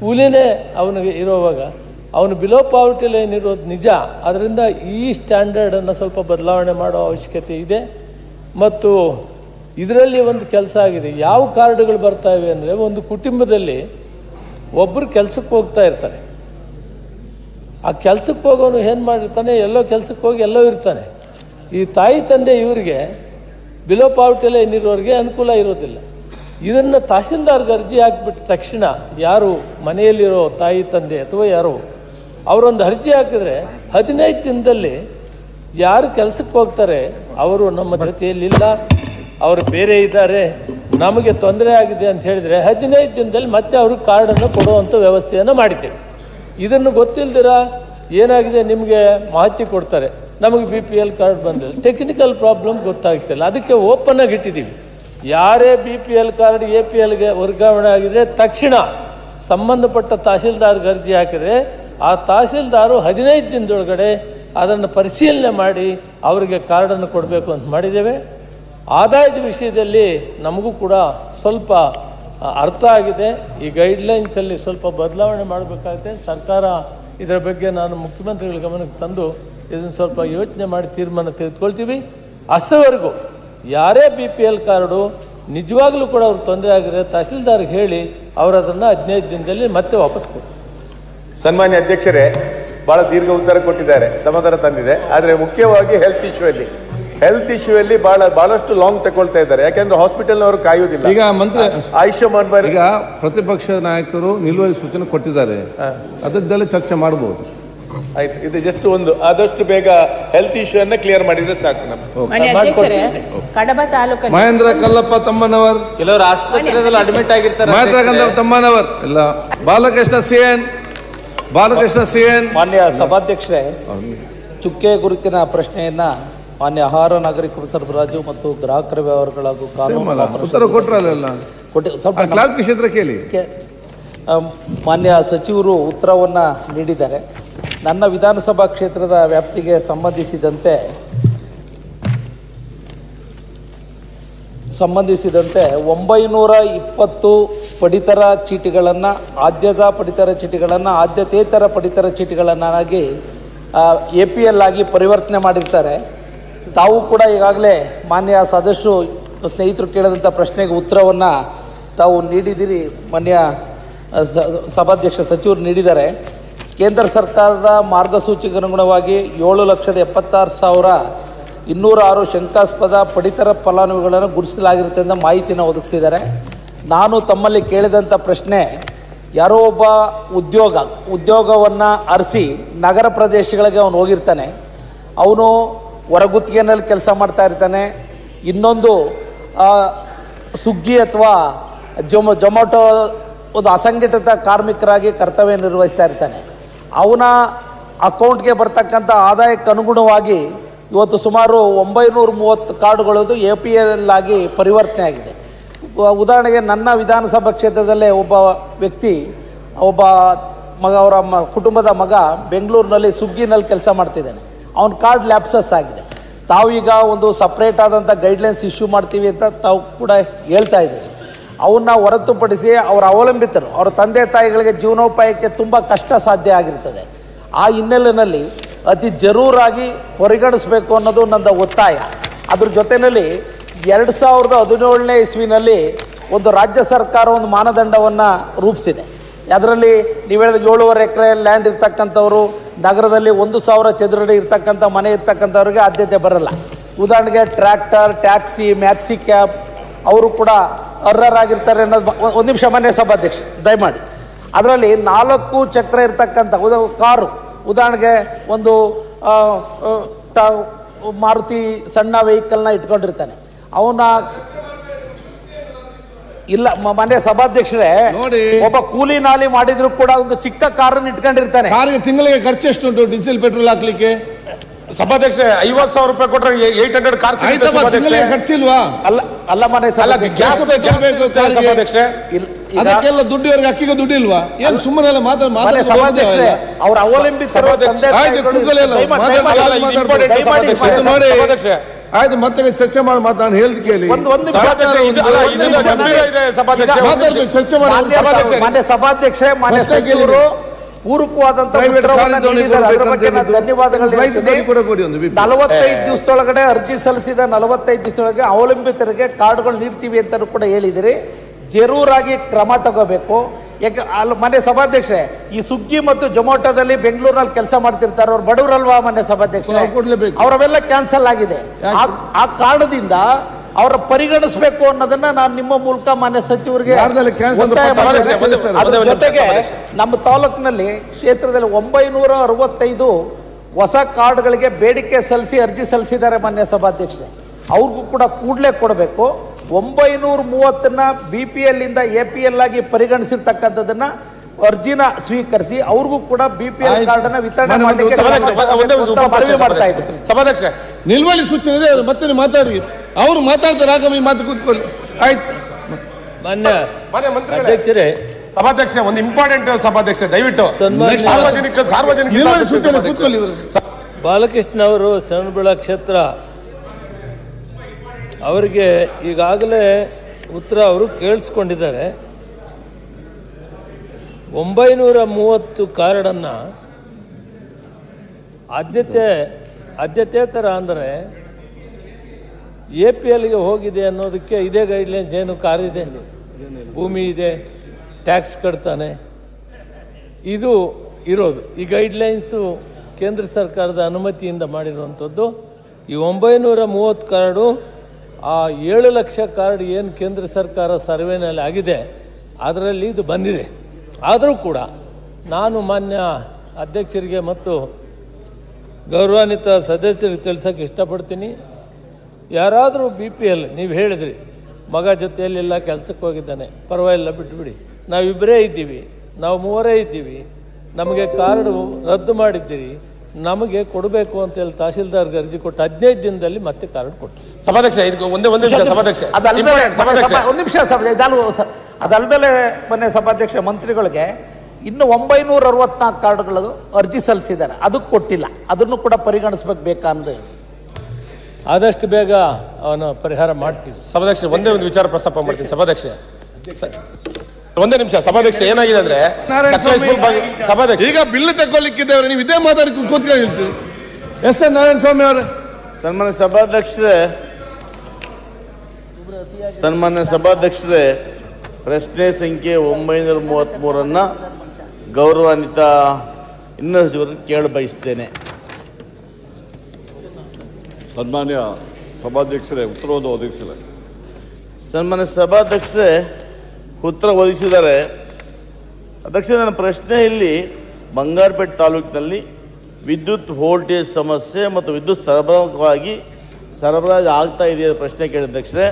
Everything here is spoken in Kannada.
ಕೂಲಿನೇ ಅವನಿಗೆ ಇರೋವಾಗ, ಅವನು ಬಿಲೋ ಪಾವರ್ಟಿ ಲೈನ್ ಇರೋದು ನಿಜ. ಅದರಿಂದ ಈ ಸ್ಟ್ಯಾಂಡರ್ಡನ್ನು ಸ್ವಲ್ಪ ಬದಲಾವಣೆ ಮಾಡೋ ಅವಶ್ಯಕತೆ ಇದೆ. ಮತ್ತು ಇದರಲ್ಲಿ ಒಂದು ಕೆಲಸ ಆಗಿದೆ. ಯಾವ ಕಾರ್ಡ್ಗಳು ಬರ್ತಾಯಿವೆ ಅಂದರೆ, ಒಂದು ಕುಟುಂಬದಲ್ಲಿ ಒಬ್ಬರು ಕೆಲಸಕ್ಕೆ ಹೋಗ್ತಾ ಇರ್ತಾರೆ. ಆ ಕೆಲಸಕ್ಕೆ ಹೋಗೋನು ಏನು ಮಾಡಿರ್ತಾನೆ? ಎಲ್ಲೋ ಕೆಲಸಕ್ಕೆ ಹೋಗಿ ಎಲ್ಲೋ ಇರ್ತಾನೆ. ಈ ತಾಯಿ ತಂದೆ ಇವರಿಗೆ ಬಿಲೋ ಪಾವರ್ಟಿ ಲೈನ್ ಅನುಕೂಲ ಇರೋದಿಲ್ಲ. ಇದನ್ನು ತಹಸೀಲ್ದಾರ್ಗೆ ಅರ್ಜಿ ಹಾಕಿಬಿಟ್ಟ ತಕ್ಷಣ ಯಾರು ಮನೆಯಲ್ಲಿರೋ ತಾಯಿ, ತಂದೆ ಅಥವಾ ಯಾರು, ಅವರೊಂದು ಅರ್ಜಿ ಹಾಕಿದ್ರೆ ಹದಿನೈದು ದಿನದಲ್ಲಿ ಯಾರು ಕೆಲಸಕ್ಕೆ ಹೋಗ್ತಾರೆ, ಅವರು ನಮ್ಮ ಜೊತೆಯಲ್ಲಿಲ್ಲ, ಅವರು ಬೇರೆ ಇದ್ದಾರೆ, ನಮಗೆ ತೊಂದರೆ ಆಗಿದೆ ಅಂತ ಹೇಳಿದರೆ ಹದಿನೈದು ದಿನದಲ್ಲಿ ಮತ್ತೆ ಅವ್ರಿಗೆ ಕಾರ್ಡನ್ನು ಕೊಡುವಂಥ ವ್ಯವಸ್ಥೆಯನ್ನು ಮಾಡಿದ್ದೇವೆ. ಇದನ್ನು ಗೊತ್ತಿಲ್ದಿರ ಏನಾಗಿದೆ, ನಿಮಗೆ ಮಾಹಿತಿ ಕೊಡ್ತಾರೆ. ನಮಗೆ ಬಿ ಪಿ ಎಲ್ ಕಾರ್ಡ್ ಬಂದಿಲ್ಲ ಟೆಕ್ನಿಕಲ್ ಪ್ರಾಬ್ಲಮ್ ಗೊತ್ತಾಗ್ತಿಲ್ಲ. ಅದಕ್ಕೆ ಓಪನ್ ಆಗಿ ಇಟ್ಟಿದ್ದೀವಿ. ಯಾರೇ B P L card A P ಎಲ್ಗೆ ವರ್ಗಾವಣೆ ಆಗಿದ್ರೆ ತಕ್ಷಣ ಸಂಬಂಧಪಟ್ಟ ತಹಸೀಲ್ದಾರ್ ಅರ್ಜಿ ಹಾಕಿದ್ರೆ ಆ ತಹಸೀಲ್ದಾರು ಹದಿನೈದು ದಿನದೊಳಗಡೆ ಅದನ್ನು ಪರಿಶೀಲನೆ ಮಾಡಿ ಅವರಿಗೆ ಕಾರ್ಡನ್ನು ಕೊಡಬೇಕು ಅಂತ ಮಾಡಿದ್ದೇವೆ. ಆದಾಯದ ವಿಷಯದಲ್ಲಿ ನಮಗೂ ಕೂಡ ಸ್ವಲ್ಪ ಅರ್ಥ ಆಗಿದೆ. ಈ ಗೈಡ್ಲೈನ್ಸಲ್ಲಿ ಸ್ವಲ್ಪ ಬದಲಾವಣೆ ಮಾಡಬೇಕಾಗುತ್ತೆ. ಸರ್ಕಾರ ಇದರ ಬಗ್ಗೆ ನಾನು ಮುಖ್ಯಮಂತ್ರಿಗಳ ಗಮನಕ್ಕೆ ತಂದು ಇದನ್ನು ಸ್ವಲ್ಪ ಯೋಚನೆ ಮಾಡಿ ತೀರ್ಮಾನ ತೆಗೆದುಕೊಳ್ತೀವಿ. ಅಷ್ಟರವರೆಗೂ ಯಾರೇ ಬಿ ಪಿ ಎಲ್ ಕಾರ್ಡು ನಿಜವಾಗ್ಲೂ ಕೂಡ ಅವ್ರಿಗೆ ತೊಂದರೆ ಆಗಿದ್ರೆ ತಹಸೀಲ್ದಾರ್ಗೆ ಹೇಳಿ ಅವರು ಅದನ್ನು ಹದಿನೈದು ದಿನದಲ್ಲಿ ಮತ್ತೆ ವಾಪಸ್ ಕೊಡಿ. ಸನ್ಮಾನ್ಯ ಅಧ್ಯಕ್ಷರೇ ಬಹಳ ದೀರ್ಘ ಉತ್ತರ ಕೊಟ್ಟಿದ್ದಾರೆ ಸಮಾಧಾನ ತಂದಿದೆ. ಆದರೆ ಮುಖ್ಯವಾಗಿ ಹೆಲ್ತ್ ಇಶ್ಯೂ ಅಲ್ಲಿ. ಹೆಲ್ತ್ ಇಶ್ಯೂ ಅಲ್ಲಿ ಬಹಳ ಬಹಳಷ್ಟು ಲಾಂಗ್ ತಗೊಳ್ತಾ ಇದ್ದಾರೆ. ಯಾಕೆಂದ್ರೆ ಹಾಸ್ಪಿಟಲ್ನವರು ಕಾಯುವುದಿಲ್ಲ. ಈಗ ಮಂತ್ರಿ ಆಯುಷ್ಮಾನ್ ಈಗ ಪ್ರತಿಪಕ್ಷ ನಾಯಕರು ನಿಲುವಳಿ ಸೂಚನೆ ಕೊಟ್ಟಿದ್ದಾರೆ. ಅದರದ್ದೆಲ್ಲ ಚರ್ಚೆ ಮಾಡಬಹುದು ಆಯ್ತು ಇದು ಜಸ್ಟ್ ಒಂದು ಆದಷ್ಟು ಬೇಗ ಹೆಲ್ತ್ ಇಶ್ಯೂ ಅನ್ನ ಕ್ಲಿಯರ್ ಮಾಡಿದ್ರೆ ಸಾಕು ನಮ್ಗೆ. ಅಧ್ಯಕ್ಷರೇ ಕಡಬ ತಾಲೂಕಲ್ಲಿ ಮಹೇಂದ್ರ ಕಲ್ಲಪ್ಪ ತಮ್ಮನವರ್. ಕೆಲವರು ಆಸ್ಪತ್ರೆಯಲ್ಲಿ ಅಡ್ಮಿಟ್ ಆಗಿರ್ತಾರೆ ಮಹೇಂದ್ರ ಕಲ್ಲಪ್ಪ ತಮ್ಮನವರ್. ಇಲ್ಲ ಬಾಲಕೃಷ್ಣ ಸಿಎನ್ ಬಾಲಕೃಷ್ಣ ಸಿಎನ್. ಮಾನ್ಯ ಸಭಾಧ್ಯಕ್ಷರೇ ಚುಕ್ಕೆ ಗುರುತಿನ ಪ್ರಶ್ನೆಯನ್ನ ಮಾನ್ಯ ಆಹಾರ ನಾಗರಿಕ ಸರಬರಾಜು ಮತ್ತು ಗ್ರಾಹಕರ ವ್ಯವಹಾರಗಳ ಕಾನೂನು ಉತ್ತರ ಕೊಟ್ರಲ್ಲ ಸ್ವಲ್ಪ ಕೇಳಿ. ಮಾನ್ಯ ಸಚಿವರು ಉತ್ತರವನ್ನ ನೀಡಿದ್ದಾರೆ. ನನ್ನ ವಿಧಾನಸಭಾ ಕ್ಷೇತ್ರದ ವ್ಯಾಪ್ತಿಗೆ ಸಂಬಂಧಿಸಿದಂತೆ ಸಂಬಂಧಿಸಿದಂತೆ ಒಂಬೈನೂರ ಇಪ್ಪತ್ತು ಪಡಿತರ ಚೀಟಿಗಳನ್ನು, ಆದ್ಯತಾ ಪಡಿತರ ಚೀಟಿಗಳನ್ನು, ಆದ್ಯತೇತರ ಪಡಿತರ ಚೀಟಿಗಳನ್ನಾಗಿ ಎ ಪಿ ಎಲ್ ಆಗಿ ಪರಿವರ್ತನೆ ಮಾಡಿರ್ತಾರೆ. ತಾವು ಕೂಡ ಈಗಾಗಲೇ ಮಾನ್ಯ ಸದಸ್ಯರು ಸ್ನೇಹಿತರು ಕೇಳಿದಂಥ ಪ್ರಶ್ನೆಗೆ ಉತ್ತರವನ್ನು ತಾವು ನೀಡಿದಿರಿ. ಮಾನ್ಯ ಸಭಾಧ್ಯಕ್ಷ ಸಚಿವರು ನೀಡಿದ್ದಾರೆ. ಕೇಂದ್ರ ಸರ್ಕಾರದ ಮಾರ್ಗಸೂಚಿಗೆ ಅನುಗುಣವಾಗಿ ಏಳು ಲಕ್ಷದ ಎಪ್ಪತ್ತಾರು ಸಾವಿರ ಇನ್ನೂರ ಆರು ಶಂಕಾಸ್ಪದ ಪಡಿತರ ಫಲಾನುಭವಿಗಳನ್ನು ಗುರುತಿಸಲಾಗಿರುತ್ತೆ ಅಂತ ಮಾಹಿತಿನ ಒದಗಿಸಿದ್ದಾರೆ. ನಾನು ತಮ್ಮಲ್ಲಿ ಕೇಳಿದಂಥ ಪ್ರಶ್ನೆ, ಯಾರೋ ಒಬ್ಬ ಉದ್ಯೋಗ, ಉದ್ಯೋಗವನ್ನು ಅರಸಿ ನಗರ ಪ್ರದೇಶಗಳಿಗೆ ಅವನು ಹೋಗಿರ್ತಾನೆ. ಅವನು ಹೊರಗುತ್ತಿಗೆನಲ್ಲಿ ಕೆಲಸ ಮಾಡ್ತಾ ಇರ್ತಾನೆ. ಇನ್ನೊಂದು ಸುಗ್ಗಿ ಅಥವಾ ಜೊಮೊ ಜೊಮೊಟೊ ಒಂದು ಅಸಂಘಟಿತ ಕಾರ್ಮಿಕರಾಗಿ ಕರ್ತವ್ಯ ನಿರ್ವಹಿಸ್ತಾ ಇರ್ತಾನೆ. ಅವನ ಅಕೌಂಟ್ಗೆ ಬರ್ತಕ್ಕಂಥ ಆದಾಯಕ್ಕೆ ಅನುಗುಣವಾಗಿ ಇವತ್ತು ಸುಮಾರು ಒಂಬೈನೂರ ಮೂವತ್ತು ಕಾರ್ಡುಗಳದು ಎ ಪಿ ಎಲ್ ಆಗಿ ಪರಿವರ್ತನೆ ಆಗಿದೆ. ಉದಾಹರಣೆಗೆ ನನ್ನ ವಿಧಾನಸಭಾ ಕ್ಷೇತ್ರದಲ್ಲೇ ಒಬ್ಬ ವ್ಯಕ್ತಿ, ಒಬ್ಬ ಮಗ, ಅವರ ಮ, ಕುಟುಂಬದ ಮಗ ಬೆಂಗಳೂರಿನಲ್ಲಿ ಸುಗ್ಗಿನಲ್ಲಿ ಕೆಲಸ ಮಾಡ್ತಿದ್ದಾನೆ. ಅವನ ಕಾರ್ಡ್ ಲ್ಯಾಪ್ಸಸ್ ಆಗಿದೆ. ತಾವು ಈಗ ಒಂದು ಸಪ್ರೇಟ್ ಆದಂಥ ಗೈಡ್ಲೈನ್ಸ್ ಇಶ್ಯೂ ಮಾಡ್ತೀವಿ ಅಂತ ತಾವು ಕೂಡ ಹೇಳ್ತಾ ಇದ್ದೀರಿ. ಅವನ್ನ ಹೊರತುಪಡಿಸಿ ಅವರ ಅವಲಂಬಿತರು, ಅವರ ತಂದೆ ತಾಯಿಗಳಿಗೆ ಜೀವನೋಪಾಯಕ್ಕೆ ತುಂಬ ಕಷ್ಟ ಸಾಧ್ಯ ಆಗಿರ್ತದೆ. ಆ ಹಿನ್ನೆಲೆಯಲ್ಲಿ ಅತಿ ಜರೂರಾಗಿ ಪರಿಗಣಿಸಬೇಕು ಅನ್ನೋದು ನನ್ನ ಒತ್ತಾಯ. ಅದ್ರ ಜೊತೆಯಲ್ಲಿ ಎರಡು ಸಾವಿರದ ಹದಿನೇಳನೇ ಇಸ್ವಿನಲ್ಲಿ ಒಂದು ರಾಜ್ಯ ಸರ್ಕಾರ ಒಂದು ಮಾನದಂಡವನ್ನು ರೂಪಿಸಿದೆ. ಅದರಲ್ಲಿ ನೀವು ಹೇಳಿದ ಏಳುವರೆ ಎಕರೆ ಲ್ಯಾಂಡ್ ಇರ್ತಕ್ಕಂಥವ್ರು, ನಗರದಲ್ಲಿ ಒಂದು ಸಾವಿರ ಚದುರಡಿ ಇರ್ತಕ್ಕಂಥ ಮನೆ ಇರ್ತಕ್ಕಂಥವ್ರಿಗೆ ಆದ್ಯತೆ ಬರಲ್ಲ. ಉದಾಹರಣೆಗೆ ಟ್ರ್ಯಾಕ್ಟರ್ ಟ್ಯಾಕ್ಸಿ ಮ್ಯಾಕ್ಸಿ ಕ್ಯಾಬ್ ಅವರು ಕೂಡ ಅರ್ಹರಾಗಿರ್ತಾರೆ ಅನ್ನೋದು ಒಂದು ನಿಮಿಷ ಮನೆ ಸಭಾಧ್ಯಕ್ಷ ದಯಮಾಡಿ. ಅದರಲ್ಲಿ ನಾಲ್ಕು ಚಕ್ರ ಇರ್ತಕ್ಕಂಥ ಉದ ಕಾರು ಉದಾಹರಣೆಗೆ ಒಂದು ಮಾರುತಿ ಸಣ್ಣ ವೆಹಿಕಲ್ನ ಇಟ್ಕೊಂಡಿರ್ತಾನೆ. ಅವನ ಇಲ್ಲ ಮನೆ ಸಭಾಧ್ಯಕ್ಷರೇ ನೋಡಿ. ಒಬ್ಬ ಕೂಲಿ ನಾಲಿ ಮಾಡಿದ್ರು ಕೂಡ ಒಂದು ಚಿಕ್ಕ ಕಾರನ್ನು ಇಟ್ಕೊಂಡಿರ್ತಾನೆ. ಕಾರಿಗೆ ತಿಂಗಳಿಗೆ ಖರ್ಚು ಎಷ್ಟುಂಟು? ಡೀಸೆಲ್ ಪೆಟ್ರೋಲ್ ಹಾಕ್ಲಿಕ್ಕೆ? ಸಭಾಧ್ಯಕ್ಷ ಐವತ್ ಸಾವಿರ ರೂಪಾಯಿ ಕೊಟ್ರೆ ಏಟ್ ಹಂಡ್ರೆಡ್ ಕಾರ್ ಖರ್ಚಿಲ್ವಾ? ಅಲ್ಲ ಅಲ್ಲ ಮನೆ. ಸಭಾಧ್ಯಕ್ಷ. ಅದಕ್ಕೆಲ್ಲ ದುಡ್ಡು ಇವ್ರಿಗೆ ಅಕ್ಕಿಗೆ ದುಡ್ಡು ಇಲ್ವಾ ಏನ್ ಸುಮ್ಮನೆ ಮಾತಾಡ ಮಾತಾಡ್ ಮನೆ ಮಾತಾಡ್ಕೊಂಡು ಸಭಾಧ್ಯಕ್ಷರೇ ಹೋಗ್ತಾ ಅವ್ರ ಆಯ್ತು, ಮತ್ತೆ ಚರ್ಚೆ ಮಾಡಿ ಮಾತಾಡಿ ಹೇಳ್ದು ಕೇಳಿ. ಒಂದು ಒಂದು ಸರ್ಕಾರ ಒಂದು- ಇದನ್ನ ಗಂಭೀರ ಇದೆ ಸಭಾಧ್ಯಕ್ಷ. ಮಾತಾಡ್ಬೇಕು ಚರ್ಚೆ ಮಾಡಿ. ಸಭಾಧ್ಯಕ್ಷ ಸಭಾಧ್ಯಕ್ಷರೇ. ಮಾನ್ಯ ಸಭಾಧ್ಯಕ್ಷೆ ಮಾನ್ಯ ಪೂರಕವಾದಂತ. ನಲವತ್ತೈದು ದಿವಸದೊಳಗಡೆ ಅರ್ಜಿ ಸಲ್ಲಿಸಿದ ನಲವತ್ತೈದು ದಿವಸದೊಳಗೆ ಅವಲಂಬಿತರಿಗೆ ಕಾರ್ಡ್ಗಳು ನೀಡ್ತೀವಿ ಅಂತ ಕೂಡ ಹೇಳಿದಿರಿ. ಜರೂರಾಗಿ ಕ್ರಮ ತಗೋಬೇಕು. ಯಾಕೆ ಅಲ್ಲಿ ಮನೆ ಸಭಾಧ್ಯಕ್ಷೆ ಈ ಸುಗ್ಗಿ ಮತ್ತು ಜೊಮೊಟೊದಲ್ಲಿ ಬೆಂಗಳೂರಿನಲ್ಲಿ ಕೆಲಸ ಮಾಡ್ತಿರ್ತಾರೆ ಅವ್ರು ಬಡವರಲ್ವಾ ಮನೆ ಸಭಾಧ್ಯಕ್ಷ. ಅವರವೆಲ್ಲ ಕ್ಯಾನ್ಸಲ್ ಆಗಿದೆ. ಆ ಕಾರಣದಿಂದ ಅವರ ಪರಿಗಣಿಸಬೇಕು ಅನ್ನೋದನ್ನ ನಾನು ನಿಮ್ಮ ಮೂಲಕ ಮಾನ್ಯ ಸಚಿವರಿಗೆ ಸಭಾಧ್ಯಕ್ಷೆ ಜೊತೆಗೆ ನಮ್ಮ ತಾಲೂಕಿನಲ್ಲಿ ಕ್ಷೇತ್ರದಲ್ಲಿ ಒಂಬೈನೂರ ಅರವತ್ತೈದು ಹೊಸ ಕಾರ್ಡ್ಗಳಿಗೆ ಬೇಡಿಕೆ ಸಲ್ಲಿಸಿ ಅರ್ಜಿ ಸಲ್ಲಿಸಿದ್ದಾರೆ ಮಾನ್ಯ ಸಭಾಧ್ಯಕ್ಷರೇ. ಅವ್ರಿಗೂ ಕೂಡ ಕೂಡಲೇ ಕೊಡಬೇಕು. ಒಂಬೈನೂರ ಮೂವತ್ತನ್ನ ಬಿ ಪಿ ಎಲ್ ಇಂದ ಎ ಪಿ ಎಲ್ ಆಗಿ ಪರಿಗಣಿಸಿರ್ತಕ್ಕಂಥದ್ದನ್ನ ಅರ್ಜಿನ ಸ್ವೀಕರಿಸಿ ಅವ್ರಿಗೂ ಕೂಡ ಬಿ ಪಿ ಎಲ್ ಕಾರ್ಡ್ ಅನ್ನ ವಿತರಣೆ ಮಾಡಲಿಕ್ಕೆ ಸಭಾಧ್ಯಕ್ಷ, ಮಾಡ್ತಾ ಇದ್ದಾರೆ ಸಭಾಧ್ಯಕ್ಷ ನಿಲ್ವಳಿ ಸೂಚನೆ ಮತ್ತೆ ನೀವು ಮಾತಾಡಿ. ಅವ್ರು ಮಾತಾಡ್ತಾರೆ ಆಗ ಮಾತು ಕೂತ್ಕೊಳ್ಳಿ ಆಯ್ತು ಮಾನ್ಯ ಮಾನ್ಯ ಮಂತ್ರಿಗಳೇ. ಅಧ್ಯಕ್ಷರೇ ಸಭಾಧ್ಯಕ್ಷ ಒಂದು ಇಂಪಾರ್ಟೆಂಟ್ ಸಭಾಧ್ಯಕ್ಷ ದಯವಿಟ್ಟು ಸಾರ್ವಜನಿಕ ಸಾರ್ವಜನಿಕ ನಿಲ್ವಳಿ ಸೂಚನೆ ಇವರು. ಬಾಲಕೃಷ್ಣ ಅವರು ಶರಣಬೆಳ ಕ್ಷೇತ್ರ ಅವರಿಗೆ ಈಗಾಗಲೇ ಉತ್ತರ ಅವರು ಕೇಳಿಸ್ಕೊಂಡಿದ್ದಾರೆ ಒಂಬೈನೂರ ಮೂವತ್ತು ಕಾರ್ಡನ್ನು ಆದ್ಯತೆ ಆದ್ಯತೇತರ ಅಂದರೆ ಎ ಪಿ ಎಲ್ಗೆ ಹೋಗಿದೆ ಅನ್ನೋದಕ್ಕೆ ಇದೇ ಗೈಡ್ಲೈನ್ಸ್ ಏನು ಕಾರ್ ಇದೆ ಭೂಮಿ ಇದೆ ಟ್ಯಾಕ್ಸ್ ಕಟ್ತಾನೆ. ಇದು ಇರೋದು. ಈ ಗೈಡ್ಲೈನ್ಸು ಕೇಂದ್ರ ಸರ್ಕಾರದ ಅನುಮತಿಯಿಂದ ಮಾಡಿರುವಂಥದ್ದು. ಈ ಒಂಬೈನೂರ ಮೂವತ್ತು ಕಾರ್ಡು, ಆ ಏಳು ಲಕ್ಷ ಕಾರ್ಡ್ ಏನು ಕೇಂದ್ರ ಸರ್ಕಾರ ಸರ್ವೆನಲ್ಲಿ ಆಗಿದೆ, ಅದರಲ್ಲಿ ಇದು ಬಂದಿದೆ. ಆದರೂ ಕೂಡ ನಾನು ಮಾನ್ಯ ಅಧ್ಯಕ್ಷರಿಗೆ ಮತ್ತು ಗೌರವಾನ್ವಿತ ಸದಸ್ಯರಿಗೆ ತಿಳಿಸೋಕೆ ಇಷ್ಟಪಡ್ತೀನಿ. ಯಾರಾದರೂ ಬಿ ಪಿ ಎಲ್ ನೀವು ಹೇಳಿದ್ರಿ ಮಗ ಜೊತೆಯಲ್ಲೆಲ್ಲ ಕೆಲಸಕ್ಕೆ ಹೋಗಿದ್ದಾನೆ ಪರವಾಗಿಲ್ಲ ಬಿಟ್ಬಿಡಿ. ನಾವಿಬ್ಬರೇ ಇದ್ದೀವಿ ನಾವು ಮೂವರೇ ಇದ್ದೀವಿ ನಮಗೆ ಕಾರ್ಡು ರದ್ದು ಮಾಡಿದ್ದೀರಿ ನಮಗೆ ಕೊಡಬೇಕು ಅಂತೇಳಿ ತಹಸೀಲ್ದಾರ್ಗೆ ಅರ್ಜಿ ಕೊಟ್ಟು ಹದಿನೈದು ದಿನದಲ್ಲಿ ಮತ್ತೆ ಕಾರ್ಡ್ ಕೊಟ್ಟು ಸಭಾಧ್ಯಕ್ಷ ಇದಕ್ಕೆ ಒಂದೇ ಒಂದೇ ನಿಮಿಷ ಸಭಾಧ್ಯಕ್ಷ. ಒಂದು ನಿಮಿಷ ಅದಲ್ಲದೆ ಮೊನ್ನೆ ಸಭಾಧ್ಯಕ್ಷ ಮಂತ್ರಿಗಳಿಗೆ ಇನ್ನು ಒಂಬೈನೂರ ಅರವತ್ನಾಲ್ಕು ಕಾರ್ಡ್ಗಳು ಅರ್ಜಿ ಸಲ್ಲಿಸಿದ್ದಾರೆ. ಅದಕ್ಕೆ ಕೊಟ್ಟಿಲ್ಲ. ಅದನ್ನು ಕೂಡ ಪರಿಗಣಿಸ್ಬೇಕು ಬೇಕಾ ಅಂದ್ರೆ ಆದಷ್ಟು ಬೇಗ ಅವನು ಪರಿಹಾರ ಮಾಡ್ತೀವಿ ಸಭಾಧ್ಯಕ್ಷ ಒಂದೇ ಒಂದು ವಿಚಾರ ಪ್ರಸ್ತಾಪ ಮಾಡ್ತೀನಿ ಸಭಾಧ್ಯಕ್ಷ. ಒಂದೇ ನಿಮಿಷ ಸಭಾಧ್ಯಕ್ಷ ಏನಾಗಿದೆ ಅಂದ್ರೆ ಸಭಾಧ್ಯಕ್ಷ. ಈಗ ಬಿಲ್ ತಗೊಳ್ಲಿಕ್ಕಿದ್ದೇವ್ರೆ ನೀವು ಇದೇ ಮಾತಾಡಿ ಕೂತ್ಕೊಂಡು ಹೇಳ್ತೀವಿ ಎಸ್ ಎನ್ ನಾರಾಯಣ ಸ್ವಾಮಿ ಅವರೇ. ಸನ್ಮಾನ್ಯ ಸಭಾಧ್ಯಕ್ಷರೇ ಸನ್ಮಾನ್ಯ ಸಭಾಧ್ಯಕ್ಷರೇ ಪ್ರಶ್ನೆ ಸಂಖ್ಯೆ ಒಂಬೈನೂರ ಮೂವತ್ತ್ಮೂರನ್ನ ಗೌರವಾನ್ವಿತ ಇನ್ನೂ ಸಚಿವರನ್ನು ಕೇಳ ಬಯಸ್ತೇನೆ ಸನ್ಮಾನ್ಯ ಸಭಾಧ್ಯಕ್ಷರೇ ಉತ್ತರವನ್ನು ಒದಗಿಸಿದೆ ಸನ್ಮಾನ್ಯ ಸಭಾಧ್ಯಕ್ಷರೇ, ಉತ್ತರ ಒದಗಿಸಿದ್ದಾರೆ. ಅಧ್ಯಕ್ಷ ನನ್ನ ಪ್ರಶ್ನೆ ಇಲ್ಲಿ, ಬಂಗಾರಪೇಟೆ ತಾಲೂಕಿನಲ್ಲಿ ವಿದ್ಯುತ್ ವೋಲ್ಟೇಜ್ ಸಮಸ್ಯೆ ಮತ್ತು ವಿದ್ಯುತ್ ಸರಬರಾಜವಾಗಿ ಸರಬರಾಜು ಆಗ್ತಾ ಇದೆಯಾ ಪ್ರಶ್ನೆ ಕೇಳಿದ ಅಧ್ಯಕ್ಷರೇ